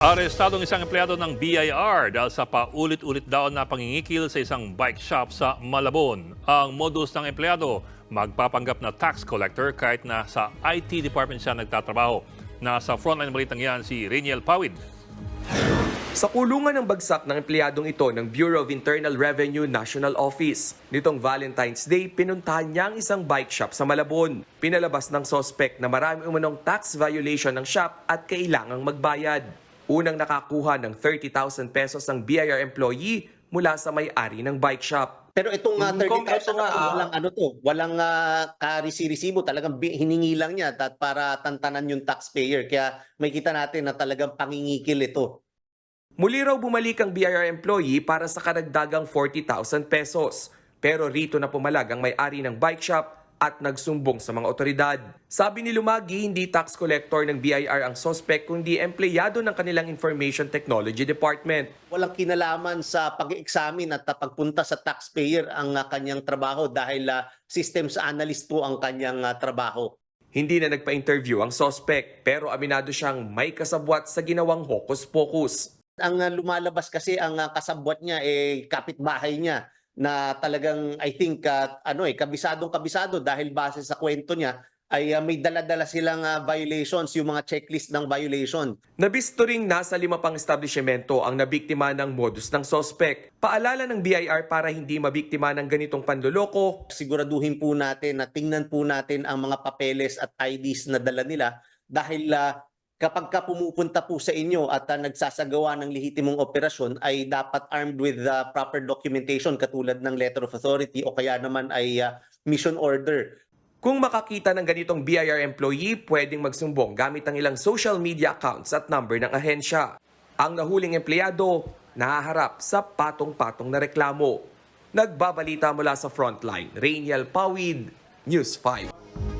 Arestadong isang empleyado ng BIR dahil sa paulit-ulit daw na pangingikil sa isang bike shop sa Malabon. Ang modus ng empleyado, magpapanggap na tax collector kahit na sa IT department siya nagtatrabaho. Nasa frontline balitang yan si Reniel Pawid. Sa kulungan ng bagsak ng empleyadong ito ng Bureau of Internal Revenue National Office. Nitong Valentine's Day, pinuntahan niya ang isang bike shop sa Malabon. Pinalabas ng sospek na marami umanong tax violation ng shop at kailangang magbayad. Unang nakakuha ng 30,000 pesos ang BIR employee mula sa may-ari ng bike shop. Pero itong uh, Kung 30,000 eto nga, ah. walang ano to, walang uh, karisi-resibo, talagang hiningi lang niya at para tantanan yung taxpayer. Kaya may kita natin na talagang pangingikil ito. Muli raw bumalik ang BIR employee para sa karagdagang 40,000 pesos. Pero rito na pumalag ang may-ari ng bike shop at nagsumbong sa mga otoridad. Sabi ni Lumagi, hindi tax collector ng BIR ang suspect kundi empleyado ng kanilang Information Technology Department. Walang kinalaman sa pag-examine at pagpunta sa taxpayer ang uh, kanyang trabaho dahil uh, systems analyst po ang kanyang uh, trabaho. Hindi na nagpa-interview ang suspect pero aminado siyang may kasabwat sa ginawang hokus-pokus. Ang uh, lumalabas kasi ang uh, kasabwat niya eh kapitbahay niya na talagang I think uh, ano eh kabisadong kabisado dahil base sa kwento niya ay uh, may dala-dala silang uh, violations, yung mga checklist ng violation. Nabisto ring nasa lima pang establishmento ang nabiktima ng modus ng suspect. Paalala ng BIR para hindi mabiktima ng ganitong panloloko, Siguraduhin po natin na tingnan po natin ang mga papeles at IDs na dala nila dahil uh, kapag ka pumupunta po sa inyo at uh, nagsasagawa ng lehitimong operasyon ay dapat armed with the proper documentation katulad ng letter of authority o kaya naman ay uh, mission order. Kung makakita ng ganitong BIR employee, pwedeng magsumbong gamit ang ilang social media accounts at number ng ahensya. Ang nahuling empleyado, nahaharap sa patong-patong na reklamo. Nagbabalita mula sa frontline, Rainiel Pawid, News 5.